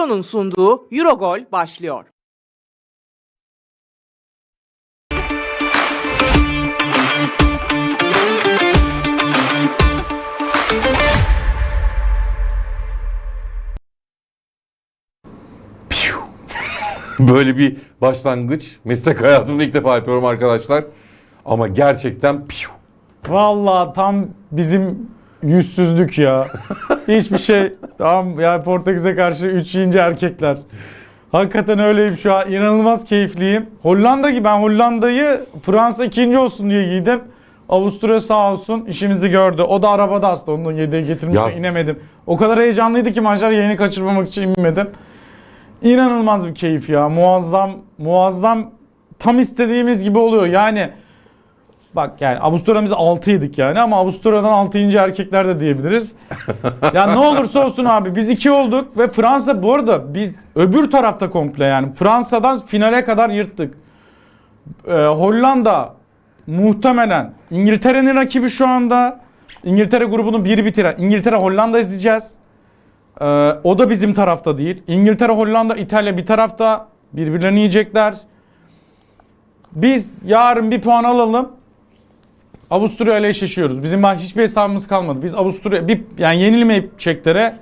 BitHero'nun sunduğu Eurogol başlıyor. Böyle bir başlangıç meslek hayatımda ilk defa yapıyorum arkadaşlar. Ama gerçekten piu. Vallahi tam bizim yüzsüzlük ya. Hiçbir şey. Tamam ya Portekiz'e karşı 3 yiyince erkekler. Hakikaten öyleyim şu an. İnanılmaz keyifliyim. Hollanda gibi ben Hollanda'yı Fransa ikinci olsun diye giydim. Avusturya sağ olsun işimizi gördü. O da arabada aslında onu yedeğe getirmiştim Ya- inemedim. O kadar heyecanlıydı ki maçlar yayını kaçırmamak için inmedim. İnanılmaz bir keyif ya. Muazzam, muazzam tam istediğimiz gibi oluyor. Yani Bak yani Avusturya'da biz 6 yedik yani ama Avusturya'dan 6. erkekler de diyebiliriz. ya ne olursa olsun abi biz 2 olduk ve Fransa bu arada biz öbür tarafta komple yani Fransa'dan finale kadar yırttık. Ee, Hollanda muhtemelen İngiltere'nin rakibi şu anda. İngiltere grubunu bir bitiren. İngiltere Hollanda izleyeceğiz. Ee, o da bizim tarafta değil. İngiltere, Hollanda, İtalya bir tarafta birbirlerini yiyecekler. Biz yarın bir puan alalım. Avusturya ile eşleşiyoruz. Bizim bak hiçbir hesabımız kalmadı. Biz Avusturya bir yani yenilmeyip Çeklere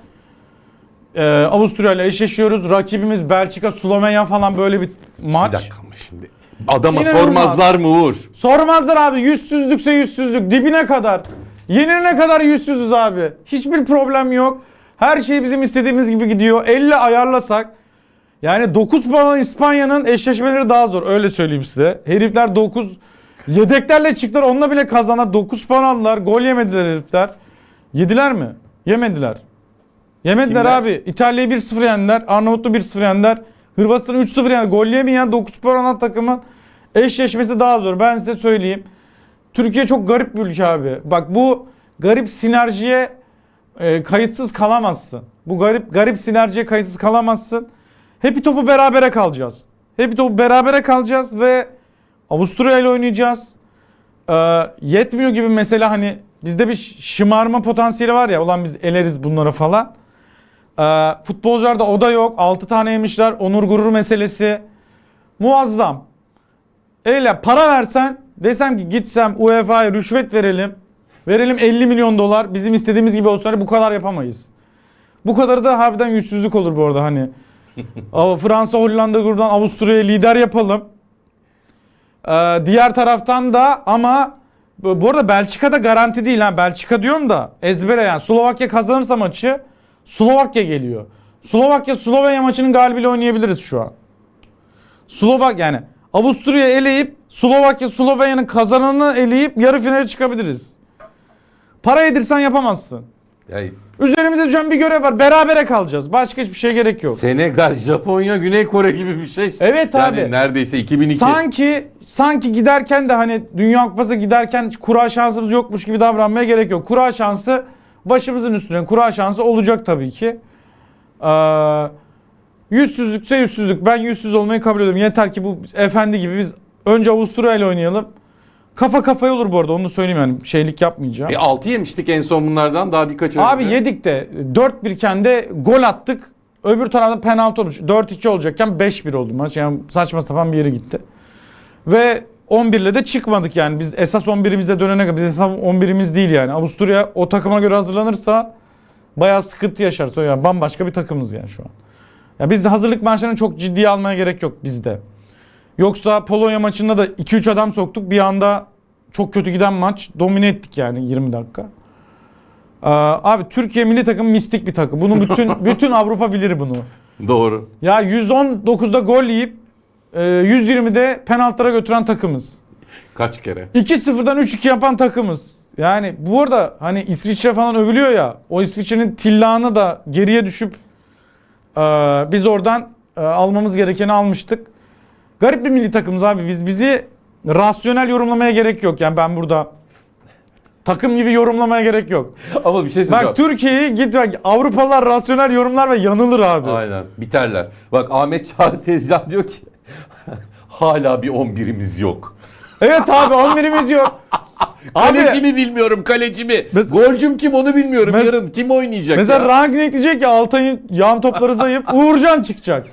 e, Avusturya ile eşleşiyoruz. Rakibimiz Belçika, Slovenya falan böyle bir maç. Bir dakika ama şimdi. Adama İnanılmaz. sormazlar mı Uğur? Sormazlar abi. Yüzsüzlükse yüzsüzlük. Dibine kadar. Yenilene kadar yüzsüzüz abi. Hiçbir problem yok. Her şey bizim istediğimiz gibi gidiyor. 50 ayarlasak. Yani 9 puan İspanya'nın eşleşmeleri daha zor. Öyle söyleyeyim size. Herifler 9 yedeklerle çıktılar. Onunla bile kazanlar. 9 puan aldılar. Gol yemediler herifler. Yediler mi? Yemediler. Yemediler Kimler? abi. İtalya'yı 1-0 yendiler. Arnavutlu 1-0 yendiler. Hırvatistan'ı 3-0 yendiler. Gol yemeyen 9 puan alan takımın eşleşmesi daha zor. Ben size söyleyeyim. Türkiye çok garip bir ülke abi. Bak bu garip sinerjiye e, kayıtsız kalamazsın. Bu garip garip sinerjiye kayıtsız kalamazsın. Hep topu berabere kalacağız. Hep topu berabere kalacağız ve Avusturya ile oynayacağız. Ee, yetmiyor gibi mesela hani bizde bir şımarma potansiyeli var ya ulan biz eleriz bunlara falan. Ee, futbolcularda o da yok. 6 tane yemişler. Onur gurur meselesi. Muazzam. Öyle para versen desem ki gitsem UEFA'ya rüşvet verelim. Verelim 50 milyon dolar. Bizim istediğimiz gibi olsa hani bu kadar yapamayız. Bu kadarı da harbiden yüzsüzlük olur bu arada hani. Fransa Hollanda buradan Avusturya'yı lider yapalım. Ee, diğer taraftan da ama bu arada Belçika'da garanti değil ha. Belçika diyorum da ezbere yani. Slovakya kazanırsa maçı Slovakya geliyor. Slovakya Slovenya maçının galibiyle oynayabiliriz şu an. Slovak yani Avusturya eleyip Slovakya Slovenya'nın kazananını eleyip yarı finale çıkabiliriz. Para yedirsen yapamazsın. Yani Üzerimize düşen bir görev var. Berabere kalacağız. Başka hiçbir şey gerek yok. Senegal, Japonya, Güney Kore gibi bir şey. Evet yani abi. neredeyse 2002. Sanki sanki giderken de hani Dünya Kupası'na giderken kura şansımız yokmuş gibi davranmaya gerek yok. Kura şansı başımızın üstüne. Kura şansı olacak tabii ki. Ee, yüzsüzlükse yüzsüzlük. Ben yüzsüz olmayı kabul ediyorum. Yeter ki bu efendi gibi biz önce Avusturya ile oynayalım. Kafa kafaya olur bu arada onu da söyleyeyim yani şeylik yapmayacağım. E, 6 yemiştik en son bunlardan daha birkaç önce. Abi yedik de 4-1 iken de gol attık. Öbür tarafta penaltı olmuş. 4-2 olacakken 5-1 oldu maç. Yani saçma sapan bir yere gitti. Ve 11 ile de çıkmadık yani. Biz esas 11'imize dönene kadar. Biz esas 11'imiz değil yani. Avusturya o takıma göre hazırlanırsa bayağı sıkıntı yaşarız. Yani bambaşka bir takımız yani şu an. Ya biz de hazırlık maçlarını çok ciddiye almaya gerek yok bizde. Yoksa Polonya maçında da 2-3 adam soktuk. Bir anda çok kötü giden maç domine ettik yani 20 dakika. Ee, abi Türkiye milli takım mistik bir takım. Bunu bütün bütün Avrupa bilir bunu. Doğru. Ya 119'da gol yiyip e, 120'de penaltılara götüren takımız. Kaç kere? 2-0'dan 3-2 yapan takımız. Yani bu arada hani İsviçre falan övülüyor ya. O İsviçre'nin tillağını da geriye düşüp e, biz oradan e, almamız gerekeni almıştık. Garip bir milli takımız abi. Biz bizi rasyonel yorumlamaya gerek yok. Yani ben burada takım gibi yorumlamaya gerek yok. Ama bir şey söyleyeceğim. Bak Türkiye'yi git bak Avrupalılar rasyonel yorumlar ve yanılır abi. Aynen. Biterler. Bak Ahmet Çağrı Tezcan diyor ki hala bir 11'imiz yok. Evet abi 11'imiz yok. Abi Kaleci mi bilmiyorum kaleci mi? Mes- Golcüm kim onu bilmiyorum. Mes- Yarın kim oynayacak mesela ya? Rangnick diyecek ki Altay'ın yan topları zayıf. Uğurcan çıkacak.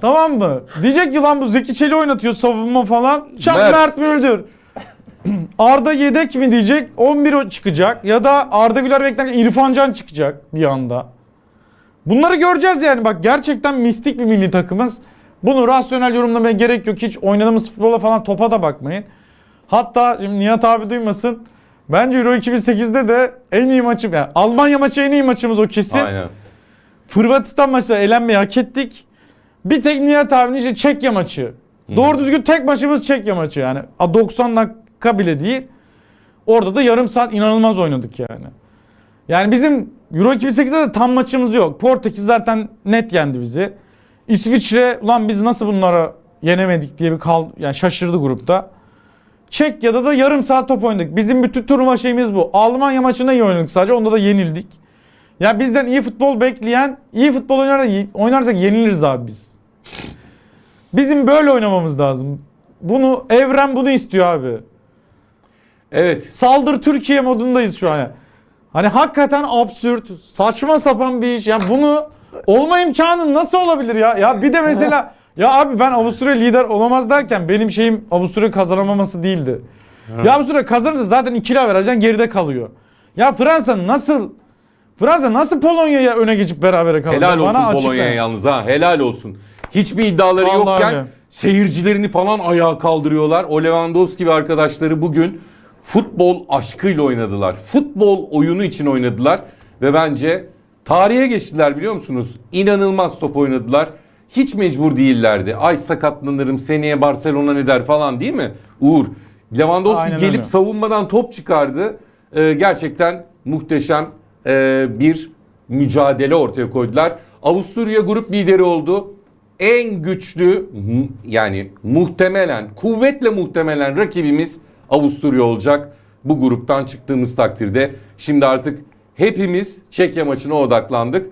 tamam mı? Diyecek ki lan bu Zeki Çelik oynatıyor savunma falan. Çak Mert. Mert Müldür. Arda yedek mi diyecek 11 o çıkacak ya da Arda Güler beklerken İrfan Can çıkacak bir anda. Bunları göreceğiz yani bak gerçekten mistik bir milli takımız. Bunu rasyonel yorumlamaya gerek yok. Hiç oynadığımız futbola falan topa da bakmayın. Hatta şimdi Nihat abi duymasın. Bence Euro 2008'de de en iyi maçım yani Almanya maçı en iyi maçımız o kesin. Aynen. Hırvatistan maçında elenmeyi hak ettik. Bir tek Nihat abinin işte Çekya maçı. Doğru düzgün tek maçımız Çekya maçı yani. A, 90 dakika bile değil. Orada da yarım saat inanılmaz oynadık yani. Yani bizim Euro 2008'de de tam maçımız yok. Portekiz zaten net yendi bizi. İsviçre ulan biz nasıl bunlara yenemedik diye bir kal yani şaşırdı grupta. Çekya'da da yarım saat top oynadık. Bizim bütün turnuva şeyimiz bu. Almanya maçında iyi oynadık sadece. Onda da yenildik. Ya bizden iyi futbol bekleyen, iyi futbol oynar, oynarsak yeniliriz abi biz. Bizim böyle oynamamız lazım. Bunu evren bunu istiyor abi. Evet. Saldır Türkiye modundayız şu an. Hani hakikaten absürt, saçma sapan bir iş. Ya bunu olma imkanı nasıl olabilir ya? Ya bir de mesela ya abi ben Avusturya lider olamaz derken benim şeyim Avusturya kazanamaması değildi. Ya Avusturya kazanırsa zaten 2 lira vereceksin geride kalıyor. Ya Fransa nasıl Fransa nasıl Polonya'ya öne geçip berabere kalacak? Helal olsun Bana açıkla. Polonya'ya yalnız ha. Helal olsun. Hiçbir iddiaları Vallahi yokken öyle. seyircilerini falan ayağa kaldırıyorlar. O Lewandowski ve arkadaşları bugün futbol aşkıyla oynadılar. Futbol oyunu için oynadılar ve bence tarihe geçtiler biliyor musunuz? İnanılmaz top oynadılar. Hiç mecbur değillerdi. Ay sakatlanırım seneye Barcelona ne der falan değil mi? Uğur. Lewandowski Aynen gelip öyle. savunmadan top çıkardı. Ee, gerçekten muhteşem e, bir mücadele ortaya koydular. Avusturya grup lideri oldu. En güçlü yani muhtemelen kuvvetle muhtemelen rakibimiz Avusturya olacak. Bu gruptan çıktığımız takdirde şimdi artık hepimiz Çekya maçına odaklandık.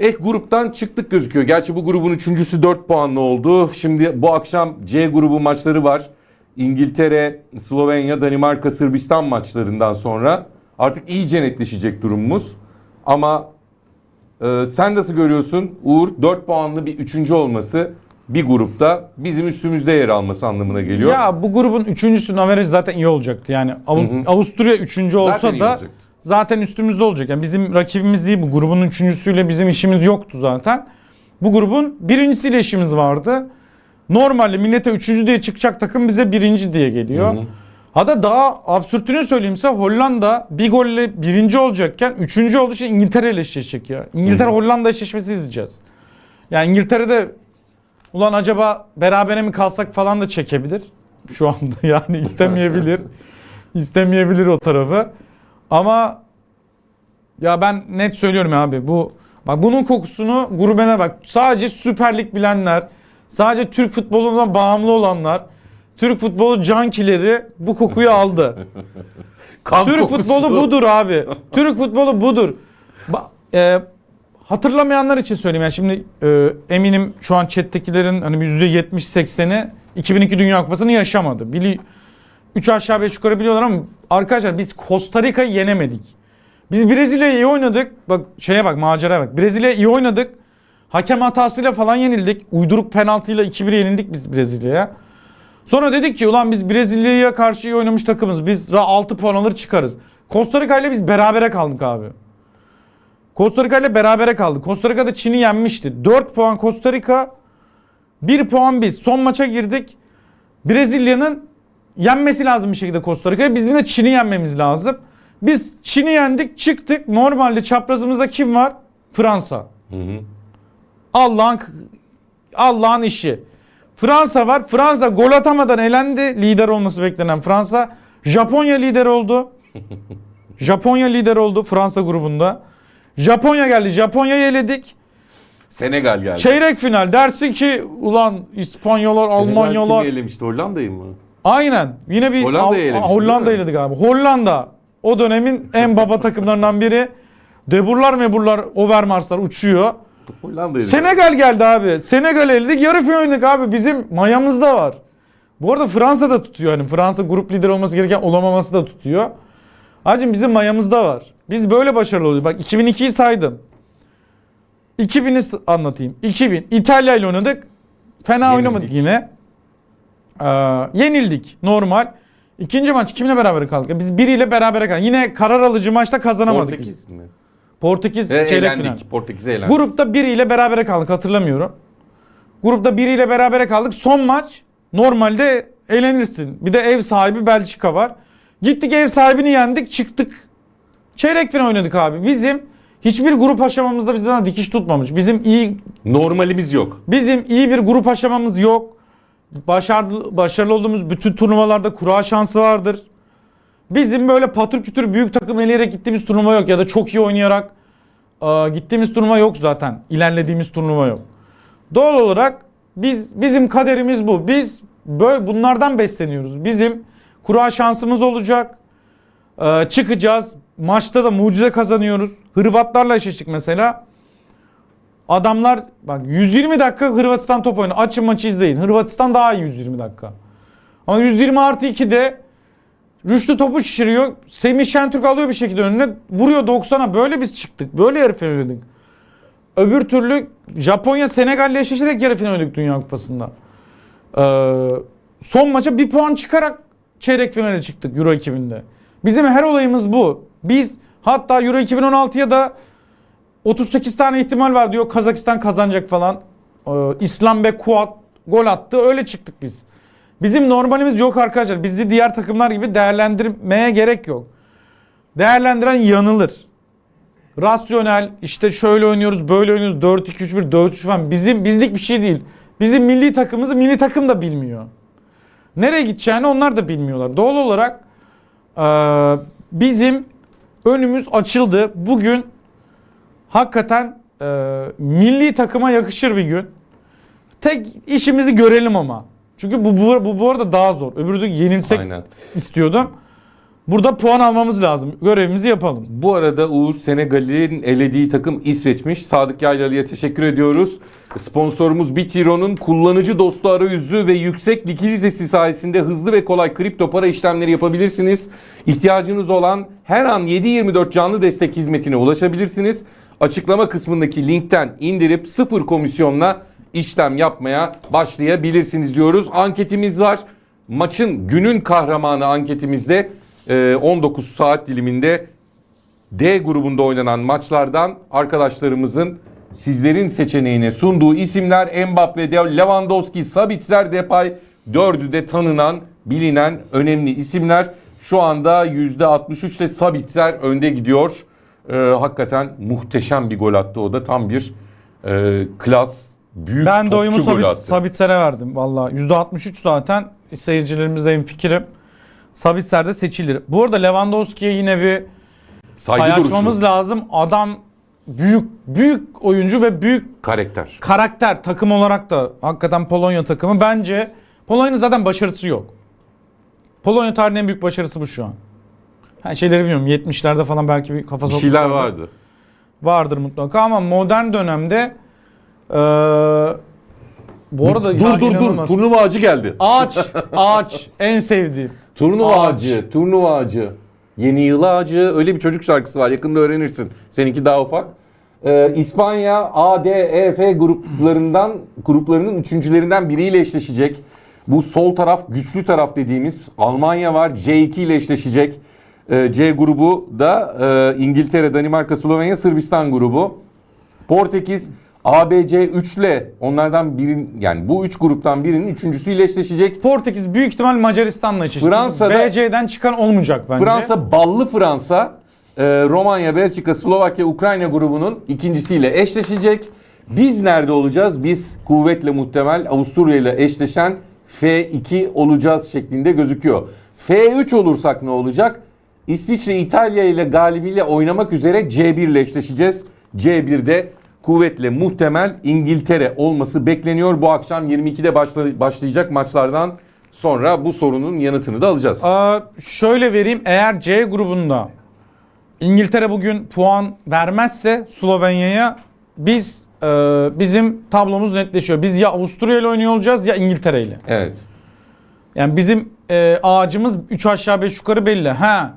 Eh gruptan çıktık gözüküyor. Gerçi bu grubun üçüncüsü 4 puanlı oldu. Şimdi bu akşam C grubu maçları var. İngiltere, Slovenya, Danimarka, Sırbistan maçlarından sonra artık iyice netleşecek durumumuz. Ama e, sen nasıl görüyorsun? Uğur 4 puanlı bir üçüncü olması bir grupta bizim üstümüzde yer alması anlamına geliyor. Ya bu grubun üçüncüsünün averajı zaten iyi olacaktı. Yani Av- Hı hı. Avusturya üçüncü olsa Zaten iyi da olacaktı. Zaten üstümüzde olacak. Yani bizim rakibimiz değil bu. Grubun üçüncüsüyle bizim işimiz yoktu zaten. Bu grubun birincisiyle işimiz vardı. Normalde millete üçüncü diye çıkacak takım bize birinci diye geliyor. Hı hı. Hatta daha absürtünü söyleyeyim size Hollanda bir golle birinci olacakken üçüncü olduğu için İngiltere ile eşleşecek ya. İngiltere Hollanda eşleşmesi izleyeceğiz. Yani İngiltere'de ulan acaba berabere mi kalsak falan da çekebilir. Şu anda yani istemeyebilir. istemeyebilir o tarafı. Ama ya ben net söylüyorum abi bu bak bunun kokusunu gurbene bak. Sadece Süper Lig bilenler, sadece Türk futboluna bağımlı olanlar, Türk futbolu cankileri bu kokuyu aldı. Kan Türk kokusu. futbolu budur abi. Türk futbolu budur. Ba- e, hatırlamayanlar için söyleyeyim. Yani şimdi e, eminim şu an chat'tekilerin hani %70-80'i 2002 Dünya Kupası'nı yaşamadı. Bili 3 aşağı 5 yukarı biliyorlar ama arkadaşlar biz Costa Rica'yı yenemedik. Biz Brezilya'yı iyi oynadık. Bak şeye bak maceraya bak. Brezilya'yı iyi oynadık. Hakem hatasıyla falan yenildik. Uyduruk penaltıyla 2-1 yenildik biz Brezilya'ya. Sonra dedik ki ulan biz Brezilya'ya karşı iyi oynamış takımız. Biz 6 puan alır çıkarız. Costa Rica ile biz berabere kaldık abi. Costa Rica ile berabere kaldık. Costa Rica'da Çin'i yenmişti. 4 puan Costa Rica, 1 puan biz. Son maça girdik. Brezilya'nın yenmesi lazım bir şekilde Costa Rica'yı. Bizim de Çin'i yenmemiz lazım. Biz Çin'i yendik, çıktık. Normalde çaprazımızda kim var? Fransa. Hı hı. Allah'ın Allah'ın işi. Fransa var. Fransa gol atamadan elendi. Lider olması beklenen Fransa. Japonya lider oldu. Japonya lider oldu Fransa grubunda. Japonya geldi. Japonya'yı eledik. Senegal geldi. Çeyrek final dersin ki ulan İspanyollar, Senegal Almanyalar. kimi elemişti? Hollanda'yı mı? Aynen. Yine bir Hollanda'yı Aa, elemişti, Hollanda değil mi? abi. Hollanda o dönemin en baba takımlarından biri. Deburlar meburlar Overmarslar uçuyor. Hollanda'yı Senegal geldi abi. Senegal eledik. Yarı final oynadık abi. Bizim mayamızda var. Bu arada Fransa da tutuyor. Hani Fransa grup lideri olması gereken olamaması da tutuyor. Hacım bizim mayamızda var. Biz böyle başarılı oluyoruz. Bak 2002'yi saydım. 2000'i s- anlatayım. 2000 İtalya ile oynadık. Fena Yenildik. oynamadık yine. Ee, yenildik normal. İkinci maç kimle beraber kaldık? Biz biriyle beraber kaldık. Yine karar alıcı maçta kazanamadık. Portekiz mi? Portekiz E, çeyrek eğlendik. final. Portekiz'e eğlendik. Grupta biriyle berabere kaldık hatırlamıyorum. Grupta biriyle berabere kaldık. Son maç normalde eğlenirsin. Bir de ev sahibi Belçika var. Gittik ev sahibini yendik çıktık. Çeyrek final oynadık abi. Bizim hiçbir grup aşamamızda bizden dikiş tutmamış. Bizim iyi Normalimiz yok. bizim iyi bir grup aşamamız yok. Başarılı, başarılı olduğumuz bütün turnuvalarda kura şansı vardır. Bizim böyle patır kütür büyük takım eleyerek gittiğimiz turnuva yok ya da çok iyi oynayarak aa, gittiğimiz turnuva yok zaten. İlerlediğimiz turnuva yok. Doğal olarak biz bizim kaderimiz bu. Biz böyle bunlardan besleniyoruz. Bizim kura şansımız olacak. Ee, çıkacağız. Maçta da mucize kazanıyoruz. Hırvatlarla eşleştik mesela. Adamlar bak 120 dakika Hırvatistan top oyunu. Açın maçı izleyin. Hırvatistan daha iyi 120 dakika. Ama 120 artı 2'de Rüştü topu şişiriyor. Semih Şentürk alıyor bir şekilde önüne. Vuruyor 90'a. Böyle biz çıktık. Böyle yarı final oynadık. Öbür türlü Japonya Senegal'le eşleşerek yarı final oynadık Dünya Kupası'nda. Ee, son maça bir puan çıkarak çeyrek finale çıktık Euro 2000'de. Bizim her olayımız bu. Biz hatta Euro 2016'ya da 38 tane ihtimal var diyor Kazakistan kazanacak falan. Ee, İslam ve Kuat gol attı öyle çıktık biz. Bizim normalimiz yok arkadaşlar. Bizi diğer takımlar gibi değerlendirmeye gerek yok. Değerlendiren yanılır. Rasyonel işte şöyle oynuyoruz böyle oynuyoruz 4-2-3-1 4-3 falan bizim bizlik bir şey değil. Bizim milli takımımızı milli takım da bilmiyor. Nereye gideceğini onlar da bilmiyorlar. Doğal olarak eee, bizim önümüz açıldı. Bugün hakikaten eee, milli takıma yakışır bir gün. Tek işimizi görelim ama. Çünkü bu, bu, bu, bu arada daha zor. Öbürü de yenilsek Aynen. istiyordum. Burada puan almamız lazım. Görevimizi yapalım. Bu arada Uğur Senegal'in elediği takım İsveç'miş. Sadık Yaylalı'ya teşekkür ediyoruz. Sponsorumuz Bitiro'nun kullanıcı dostu arayüzü ve yüksek likiditesi sayesinde hızlı ve kolay kripto para işlemleri yapabilirsiniz. İhtiyacınız olan her an 7/24 canlı destek hizmetine ulaşabilirsiniz. Açıklama kısmındaki linkten indirip sıfır komisyonla işlem yapmaya başlayabilirsiniz diyoruz. Anketimiz var. Maçın günün kahramanı anketimizde e, 19 saat diliminde D grubunda oynanan maçlardan arkadaşlarımızın sizlerin seçeneğine sunduğu isimler Mbappe, Lewandowski, Sabitzer, Depay dördü de tanınan, bilinen önemli isimler. Şu anda %63 ile Sabitzer önde gidiyor. Ee, hakikaten muhteşem bir gol attı o da tam bir e, klas büyük Ben de oyumu topçu golü Sabit, attı. Sabitser'e verdim. Valla %63 zaten seyircilerimiz de fikrim. Sabitzer de seçilir. Bu arada Lewandowski'ye yine bir Saygı pay duruşu, lazım. Adam büyük büyük oyuncu ve büyük karakter. karakter takım olarak da hakikaten Polonya takımı. Bence Polonya'nın zaten başarısı yok. Polonya tarihinin en büyük başarısı bu şu an. Ha, şeyleri bilmiyorum 70'lerde falan belki bir kafa Bir şeyler sokmuşlardı. vardı. Vardır mutlaka ama modern dönemde eee bu arada dur dur dur. inanılmaz. Turnuva ağacı geldi. Ağaç, ağaç en sevdiğim. Turnuva Ağaç. ağacı, turnuva ağacı. Yeni yıl ağacı. Öyle bir çocuk şarkısı var. Yakında öğrenirsin. Seninki daha ufak. Ee, İspanya A, D, E, F gruplarından gruplarının üçüncülerinden biriyle eşleşecek. Bu sol taraf güçlü taraf dediğimiz Almanya var. C2 ile eşleşecek. Ee, C grubu da e, İngiltere, Danimarka, Slovenya, Sırbistan grubu. Portekiz ABC 3 ile onlardan birin yani bu üç gruptan birinin üçüncüsüyle eşleşecek. Portekiz büyük ihtimal Macaristan'la eşleşecek. Fransa'da- BC'den çıkan olmayacak bence. Fransa ballı Fransa, e, Romanya, Belçika, Slovakya, Ukrayna grubunun ikincisiyle eşleşecek. Biz nerede olacağız? Biz kuvvetle muhtemel Avusturya ile eşleşen F2 olacağız şeklinde gözüküyor. F3 olursak ne olacak? İsviçre, İtalya ile galibiyle oynamak üzere C1 ile eşleşeceğiz. C1'de kuvvetle muhtemel İngiltere olması bekleniyor. Bu akşam 22'de başla- başlayacak maçlardan sonra bu sorunun yanıtını da alacağız. Aa, şöyle vereyim eğer C grubunda İngiltere bugün puan vermezse Slovenya'ya biz e, bizim tablomuz netleşiyor. Biz ya Avusturya ile oynuyor olacağız ya İngiltere ile. Evet. Yani bizim e, ağacımız 3 aşağı 5 yukarı belli. Ha.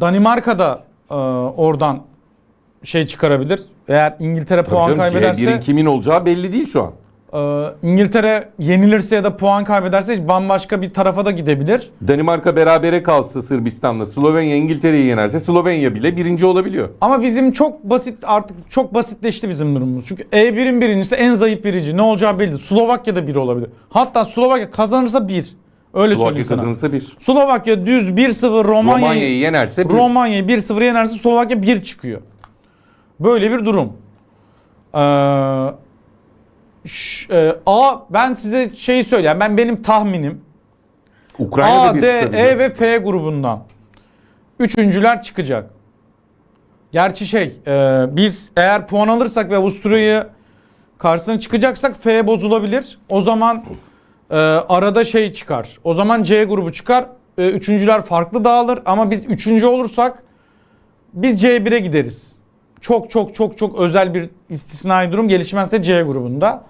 Danimarka'da e, oradan şey çıkarabilir. Eğer İngiltere Tabii puan canım, kaybederse C1'in kimin olacağı belli değil şu an. e, İngiltere yenilirse ya da puan kaybederse bambaşka bir tarafa da gidebilir. Danimarka berabere kalsa Sırbistan'la Slovenya İngiltere'yi yenerse Slovenya bile birinci olabiliyor. Ama bizim çok basit artık çok basitleşti bizim durumumuz. Çünkü E1'in birincisi en zayıf birinci. Ne olacağı belli. Slovakya'da bir olabilir. Hatta Slovakya kazanırsa bir. Öyle Slovakya söyleyeyim sana. kazanırsa. Slovakya düz 1-0 Romanya'yı Romanya'yı yenerse bir. Romanya'yı 1-0 yenerse Slovakya 1 çıkıyor. Böyle bir durum. Ee, ş- e, A ben size şeyi söyleyeyim. Ben benim tahminim Ukrayna'da A, D. E ve F grubundan üçüncüler çıkacak. Gerçi şey e, biz eğer puan alırsak ve Avusturya'yı karşısına çıkacaksak F bozulabilir. O zaman e, arada şey çıkar. O zaman C grubu çıkar. E, üçüncüler farklı dağılır ama biz üçüncü olursak biz C1'e gideriz. Çok çok çok çok özel bir istisnai durum gelişmezse C grubunda.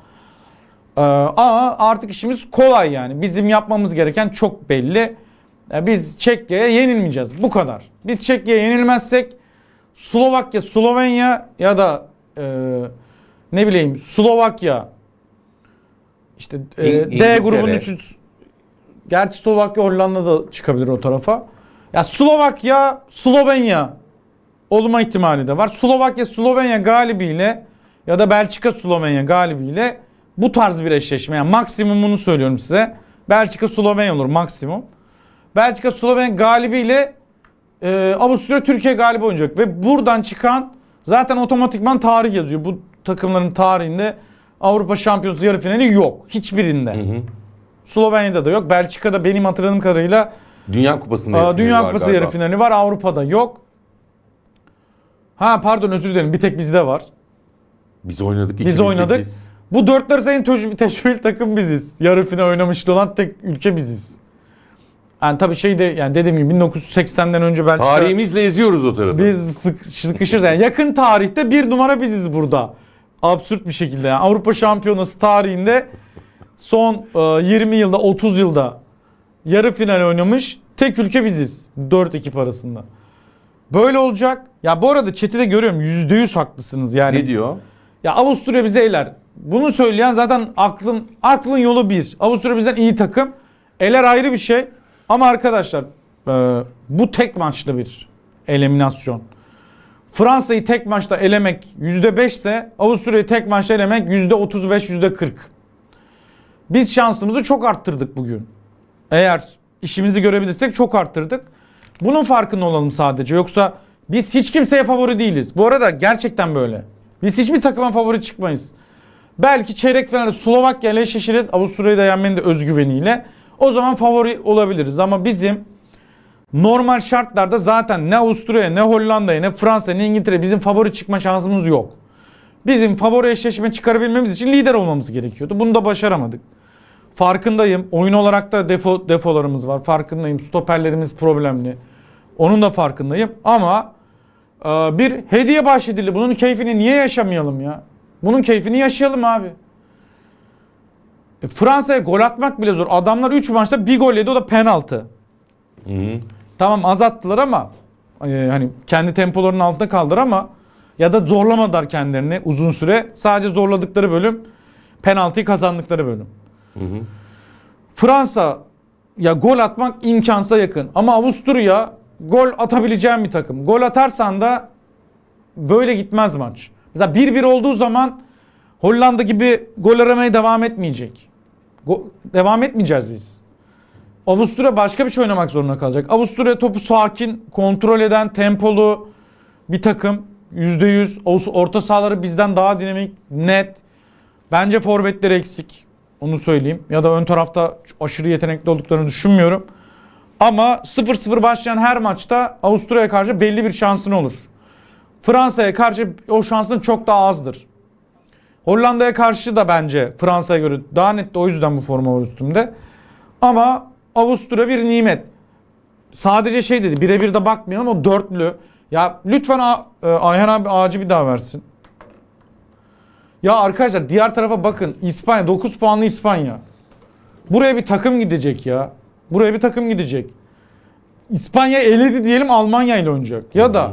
Ee, ama artık işimiz kolay yani. Bizim yapmamız gereken çok belli. Ee, Biz Çekya'ya yenilmeyeceğiz. Bu kadar. Biz Çekya'ya yenilmezsek Slovakya, Slovenya ya da e, ne bileyim Slovakya işte e, İng- D İngiltere. grubunun üçüncüsü Gerçi Slovakya Hollanda da çıkabilir o tarafa. Ya Slovakya, Slovenya olma ihtimali de var. Slovakya Slovenya galibiyle ya da Belçika Slovenya galibiyle bu tarz bir eşleşme. Yani maksimumunu söylüyorum size. Belçika Slovenya olur maksimum. Belçika Slovenya galibiyle e, Avusturya Türkiye galibi oynayacak ve buradan çıkan zaten otomatikman tarih yazıyor. Bu takımların tarihinde Avrupa Şampiyonası yarı finali yok. Hiçbirinde. Hı hı. Slovenya'da da yok. Belçika'da benim hatırladığım kadarıyla Dünya Kupası'nda yarı Dünya finali var Kupası galiba. yarı finali var. Avrupa'da yok. Ha pardon özür dilerim. Bir tek bizde var. Biz oynadık. Biz 2008. oynadık. Bu dörtler sayın tecrübe, tecrübeli takım biziz. Yarı final oynamıştı olan tek ülke biziz. Yani tabii şey de yani dediğim gibi 1980'den önce Belçika Tarihimizle eziyoruz o tarafı. biz sık, sıkışırız. Yani yakın tarihte bir numara biziz burada. Absürt bir şekilde. Yani Avrupa Şampiyonası tarihinde son e, 20 yılda 30 yılda yarı final oynamış tek ülke biziz. 4 ekip arasında. Böyle olacak. Ya bu arada chat'i de görüyorum. %100 haklısınız yani. Ne diyor? Ya Avusturya bize eler. Bunu söyleyen zaten aklın aklın yolu bir. Avusturya bizden iyi takım. Eler ayrı bir şey. Ama arkadaşlar e, bu tek maçlı bir eliminasyon. Fransa'yı tek maçta elemek %5 ise Avusturya'yı tek maçta elemek %35 %40. Biz şansımızı çok arttırdık bugün. Eğer işimizi görebilirsek çok arttırdık. Bunun farkında olalım sadece. Yoksa biz hiç kimseye favori değiliz. Bu arada gerçekten böyle. Biz hiçbir takıma favori çıkmayız. Belki çeyrek finalde Slovakya ile eşleşiriz. Avusturya'yı da yenmenin de özgüveniyle. O zaman favori olabiliriz. Ama bizim normal şartlarda zaten ne Avusturya, ne Hollanda'ya, ne Fransa, ne İngiltere bizim favori çıkma şansımız yok. Bizim favori eşleşme çıkarabilmemiz için lider olmamız gerekiyordu. Bunu da başaramadık. Farkındayım. Oyun olarak da defo, defolarımız var. Farkındayım. Stoperlerimiz problemli. Onun da farkındayım. Ama e, bir hediye bahşedildi. Bunun keyfini niye yaşamayalım ya? Bunun keyfini yaşayalım abi. E, Fransa'ya gol atmak bile zor. Adamlar 3 maçta bir gol yedi o da penaltı. Hı hı. Tamam az attılar ama e, hani kendi tempolarının altında kaldılar ama ya da zorlamadılar kendilerini uzun süre. Sadece zorladıkları bölüm penaltıyı kazandıkları bölüm. Hı hı. Fransa ya gol atmak imkansa yakın ama Avusturya gol atabileceğin bir takım. Gol atarsan da böyle gitmez maç. Mesela 1-1 olduğu zaman Hollanda gibi gol aramaya devam etmeyecek. Go- devam etmeyeceğiz biz. Avusturya başka bir şey oynamak zorunda kalacak. Avusturya topu sakin, kontrol eden, tempolu bir takım. %100 Avus- orta sahaları bizden daha dinamik, net. Bence forvetleri eksik. Onu söyleyeyim. Ya da ön tarafta aşırı yetenekli olduklarını düşünmüyorum. Ama 0-0 başlayan her maçta Avusturya'ya karşı belli bir şansın olur. Fransa'ya karşı o şansın çok daha azdır. Hollanda'ya karşı da bence Fransa'ya göre daha net de o yüzden bu forma var üstümde. Ama Avusturya bir nimet. Sadece şey dedi birebir de bakmayalım o dörtlü. Ya lütfen A- e, Ayhan abi ağacı bir daha versin. Ya arkadaşlar diğer tarafa bakın. İspanya 9 puanlı İspanya. Buraya bir takım gidecek ya. Buraya bir takım gidecek. İspanya eledi diyelim Almanya ile oynayacak. Ya da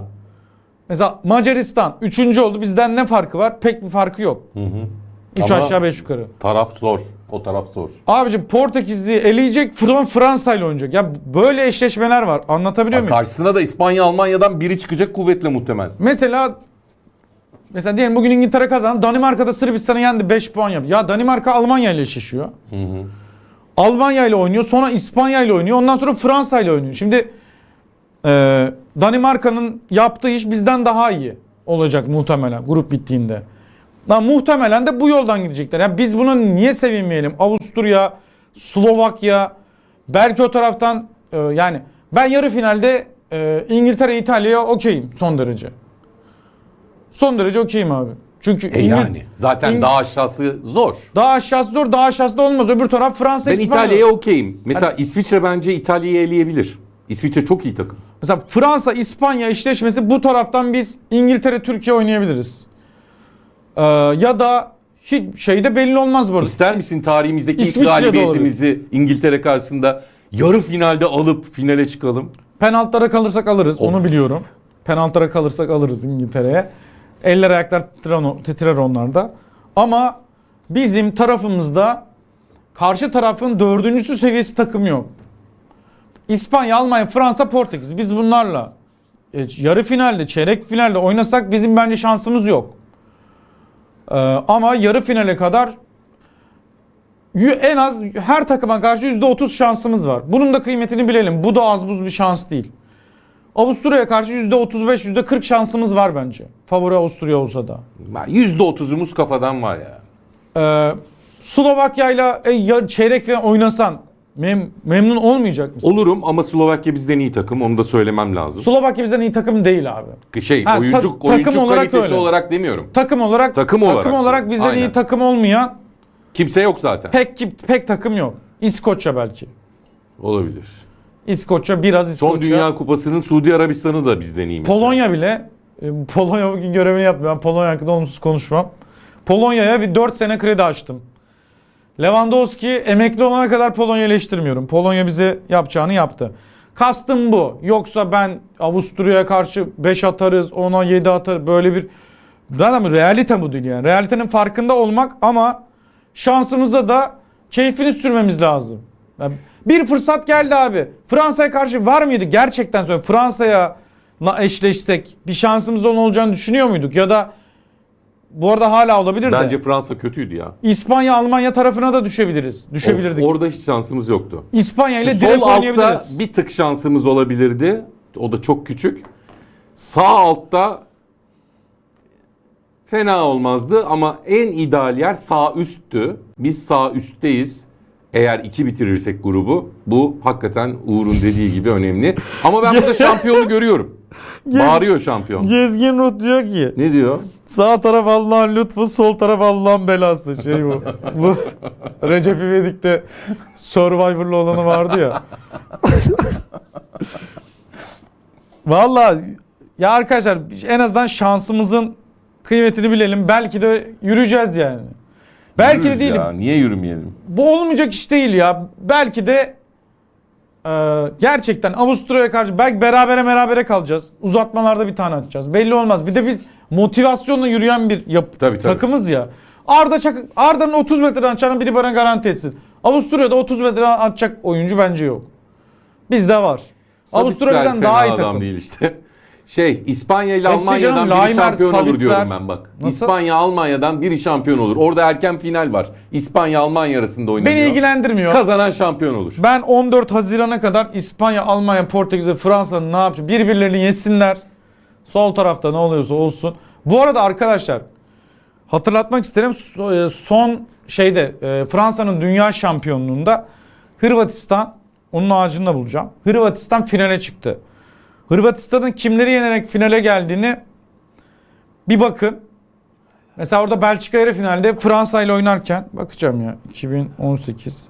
mesela Macaristan 3. oldu. Bizden ne farkı var? Pek bir farkı yok. Hı hı. 3 Ama- aşağı 5 yukarı. Taraf zor. O taraf zor. Abicim Portekiz'i eleyecek Fran- Fransa ile oynayacak. Ya böyle eşleşmeler var. Anlatabiliyor muyum? Karşısına da İspanya Almanya'dan biri çıkacak kuvvetle muhtemel. Mesela mesela diyelim bugün İngiltere kazandı. Danimarka'da Sırbistan'ı yendi 5 puan yaptı. Ya Danimarka Almanya ile eşleşiyor. Hı hı. Almanya ile oynuyor. Sonra İspanya ile oynuyor. Ondan sonra Fransa ile oynuyor. Şimdi e, Danimarka'nın yaptığı iş bizden daha iyi olacak muhtemelen grup bittiğinde. Lan muhtemelen de bu yoldan gidecekler. Ya biz buna niye sevinmeyelim? Avusturya, Slovakya, belki o taraftan e, yani ben yarı finalde e, İngiltere, İtalya'ya okeyim son derece. Son derece okeyim abi. Çünkü E İngil- yani. Zaten İng- daha aşağısı zor. daha aşağısı zor, daha aşağısı da olmaz. Öbür taraf Fransa, Ben İspanya. İtalya'ya okeyim. Mesela İsviçre bence İtalya'yı eleyebilir. İsviçre çok iyi takım. Mesela Fransa İspanya eşleşmesi bu taraftan biz İngiltere Türkiye oynayabiliriz. Ee, ya da hiç şeyde belli olmaz bu arada. İster misin tarihimizdeki ilk İsviçre'de galibiyetimizi İngiltere karşısında yarı finalde alıp finale çıkalım? Penaltılara kalırsak alırız Of. onu biliyorum. Penaltılara kalırsak alırız İngiltere'ye. Eller ayaklar titrer, titrer onlarda. Ama bizim tarafımızda karşı tarafın dördüncüsü seviyesi takım yok. İspanya, Almanya, Fransa, Portekiz. Biz bunlarla e, yarı finalde, çeyrek finalde oynasak bizim bence şansımız yok. Ee, ama yarı finale kadar en az her takıma karşı %30 şansımız var. Bunun da kıymetini bilelim. Bu da az buz bir şans değil. Avusturya'ya karşı %35, %40 şansımız var bence. Favori Avusturya olsa da. Ben %30'umuz kafadan var ya. Ee, Slovakya'yla e, çeyrek final oynasan mem- memnun olmayacak mısın? Olurum ama Slovakya bizden iyi takım onu da söylemem lazım. Slovakya bizden iyi takım değil abi. Şey Ha, oyuncu, ta- takım oyuncu olarak kalitesi öyle. olarak demiyorum. Takım olarak Takım olarak. olarak bizden Aynen. iyi takım olmayan Kimse yok zaten. pek pek takım yok. İskoçya belki. Olabilir. İskoçya biraz İskoçya. Son Dünya Kupası'nın Suudi Arabistan'ı da bizden iyi. mesela. Polonya bile e, Polonya bugün görevini yaptı. Ben Polonya hakkında olumsuz konuşmam. Polonya'ya bir 4 sene kredi açtım. Lewandowski emekli olana kadar Polonya eleştirmiyorum. Polonya bize yapacağını yaptı. Kastım bu. Yoksa ben Avusturya'ya karşı 5 atarız, 10'a 7 atarız. Böyle bir zaten realite bu değil yani. Realitenin farkında olmak ama şansımıza da keyfini sürmemiz lazım. Bir fırsat geldi abi. Fransa'ya karşı var mıydı? Gerçekten söylüyorum. Fransa'ya eşleşsek bir şansımız olacağını düşünüyor muyduk? Ya da bu arada hala olabilir de. Bence Fransa kötüydü ya. İspanya, Almanya tarafına da düşebiliriz. Düşebilirdik. Of, orada hiç şansımız yoktu. İspanya ile Sol direkt altta oynayabiliriz. bir tık şansımız olabilirdi. O da çok küçük. Sağ altta fena olmazdı ama en ideal yer sağ üsttü. Biz sağ üstteyiz. Eğer iki bitirirsek grubu bu hakikaten Uğur'un dediği gibi önemli. Ama ben burada şampiyonu görüyorum. Bağırıyor şampiyon. Gezgin Ruh diyor ki Ne diyor? sağ taraf Allah'ın lütfu, sol taraf Allah'ın belası. Şey bu. bu Recep İvedik'te Survivor'lı olanı vardı ya. Vallahi ya arkadaşlar en azından şansımızın kıymetini bilelim. Belki de yürüyeceğiz yani. Belki de Yürürüz değil. ya, Niye yürümeyelim? Bu olmayacak iş değil ya. Belki de e, gerçekten Avusturya'ya karşı belki berabere berabere kalacağız. Uzatmalarda bir tane atacağız. Belli olmaz. Bir de biz motivasyonla yürüyen bir yap- Tabii, tabii. takımız ya. Arda Çak Arda'nın 30 metreden atacağını biri bana garanti etsin. Avusturya'da 30 metreden atacak oyuncu bence yok. Bizde var. Avusturya Sabitzer bizden daha iyi fena adam takım. değil işte. Şey İspanya ile Hepsi Almanya'dan canım, biri Laimer, şampiyon olur Sabitzer. diyorum ben bak. Nasıl? İspanya Almanya'dan biri şampiyon olur. Orada erken final var. İspanya Almanya arasında oynanıyor. Beni ilgilendirmiyor. Kazanan şampiyon olur. Ben 14 Haziran'a kadar İspanya, Almanya, Portekiz ve Fransa'nın ne yapacak? Birbirlerini yesinler. Sol tarafta ne oluyorsa olsun. Bu arada arkadaşlar hatırlatmak isterim e, son şeyde e, Fransa'nın dünya şampiyonluğunda Hırvatistan onun ağacını da bulacağım. Hırvatistan finale çıktı. Hırvatistan'ın kimleri yenerek finale geldiğini bir bakın. Mesela orada Belçika yarı finalde Fransa ile oynarken bakacağım ya 2018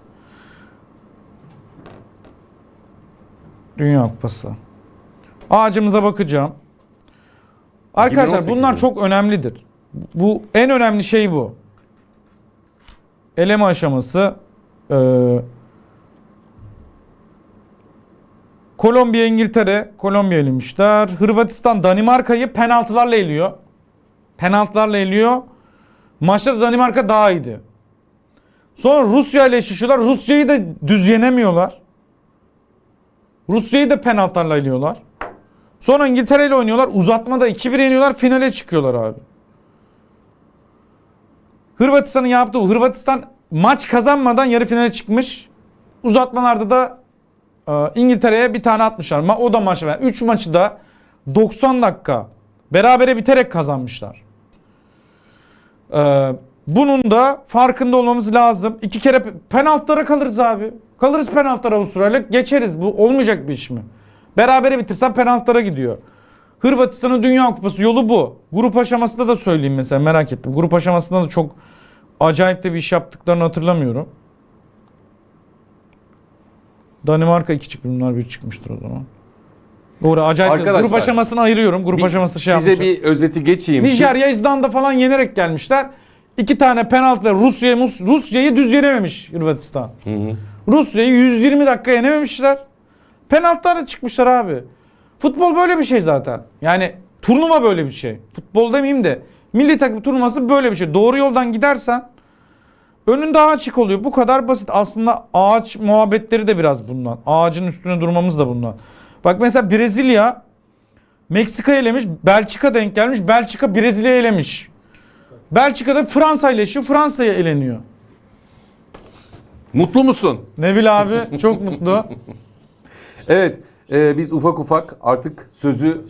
Dünya Kupası. Ağacımıza bakacağım. Arkadaşlar 2018 bunlar mi? çok önemlidir. Bu en önemli şey bu. Eleme aşaması. Ee, Kolombiya, İngiltere. Kolombiya elemişler. Hırvatistan, Danimarka'yı penaltılarla eliyor. Penaltılarla eliyor. Maçta da Danimarka daha iyiydi. Sonra Rusya ile eşleşiyorlar. Rusya'yı da düz yenemiyorlar. Rusya'yı da penaltılarla eliyorlar. Sonra İngiltere ile oynuyorlar. Uzatmada 2-1 yeniyorlar. Finale çıkıyorlar abi. Hırvatistan'ın yaptığı. Hırvatistan maç kazanmadan yarı finale çıkmış. Uzatmalarda da İngiltere'ye bir tane atmışlar. O da maç ver. 3 maçı da 90 dakika berabere biterek kazanmışlar. Ee, bunun da farkında olmamız lazım. İki kere pe- penaltılara kalırız abi. Kalırız penaltılara Avustralya. Geçeriz. Bu olmayacak bir iş mi? Berabere bitirsen penaltılara gidiyor. Hırvatistan'ın Dünya Kupası yolu bu. Grup aşamasında da söyleyeyim mesela merak ettim. Grup aşamasında da çok acayip de bir iş yaptıklarını hatırlamıyorum. Danimarka 2 çıktı. Bunlar 1 çıkmıştır o zaman. Doğru acayip. Arkadaşlar, grup aşamasını ayırıyorum. Grup Bir- aşamasında şey size yapmışlar. bir özeti geçeyim. Nijerya İzlanda falan yenerek gelmişler. İki tane penaltılar Rusya'yı Mus- Rusya'yı düz yenememiş Hırvatistan. Hı hı. Rusya'yı 120 dakika yenememişler. Penaltılara çıkmışlar abi. Futbol böyle bir şey zaten. Yani turnuva böyle bir şey. Futbol demeyeyim de milli takım turnuvası böyle bir şey. Doğru yoldan gidersen önün daha açık oluyor. Bu kadar basit. Aslında ağaç muhabbetleri de biraz bundan. Ağacın üstüne durmamız da bundan. Bak mesela Brezilya Meksika elemiş, Belçika denk gelmiş. Belçika Brezilya elemiş. Belçika'da Fransa ile eşiyor, Fransa'ya eleniyor. Mutlu musun? Nebil abi çok mutlu. Evet, e, biz ufak ufak artık sözü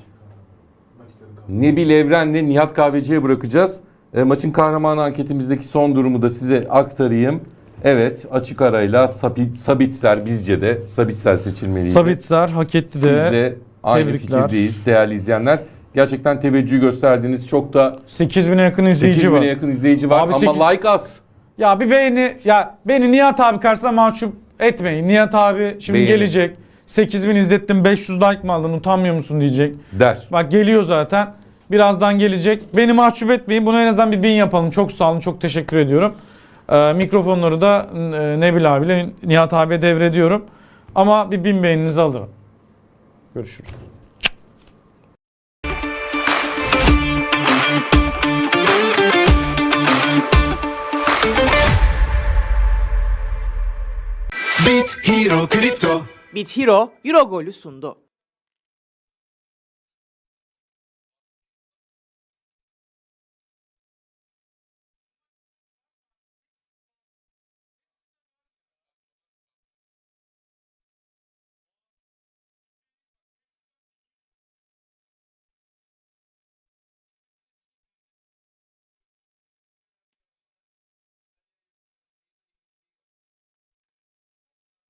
Nebil Evren'le Nihat Kahveci'ye bırakacağız. E, maçın kahramanı anketimizdeki son durumu da size aktarayım. Evet, açık arayla Sabit, Sabitzer bizce de Sabitzer seçilmeliydi. Sabitzer hak etti Siz de. de aynı Tebrikler. fikirdeyiz değerli izleyenler. Gerçekten teveccüh gösterdiğiniz çok da 8000'e yakın izleyici 8000'e var. yakın izleyici var Abi ama sekiz- like az. Ya bir beğeni ya beni Nihat abi karşısında mahcup etmeyin. Nihat abi şimdi Beğeni. gelecek. 8000 izlettim 500 like mı aldın utanmıyor musun diyecek. Der. Bak geliyor zaten. Birazdan gelecek. Beni mahcup etmeyin. Bunu en azından bir bin yapalım. Çok sağ olun. Çok teşekkür ediyorum. Ee, mikrofonları da e, Nebil abiyle Nihat abiye devrediyorum. Ama bir bin beğeninizi alırım. Görüşürüz. Bit Hero Kripto Bit Hero Eurogol'ü sundu.